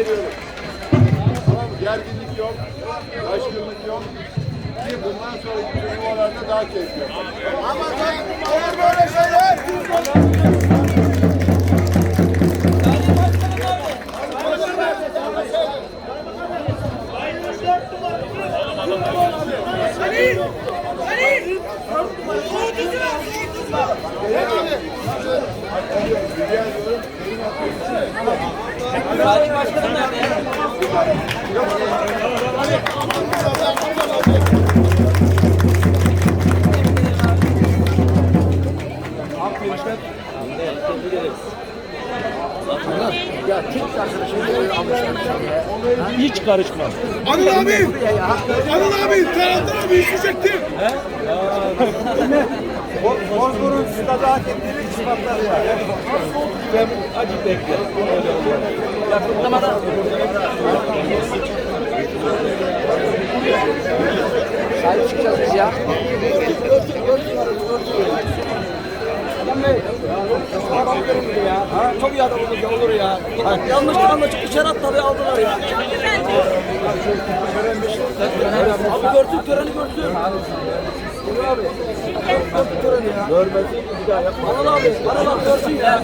veriyorum. Tamam? Gerginlik yok, taşkınlık yok. Ki bundan sonraki turnuvalarda daha keyifli. Ama olur böyle şeyler. Fatih Başkanım nerede? Hiç karışma. Anıl abi! Anıl abi! Taraftar abi isteyecektim. Bozburun stadı hak ettiğini ispatladı ya. Sen acı bekle. Olur. Yakınlamada. Sahip çıkacağız biz ya. Ha, çok iyi adamımız ya olur ya. Yanlışlıkla anlaşıp içeri atladı aldılar ya. Abi gördük töreni gördük. Abi. Görmesin bir daha yapma. Anıl abi, Anıl abi görsün ya.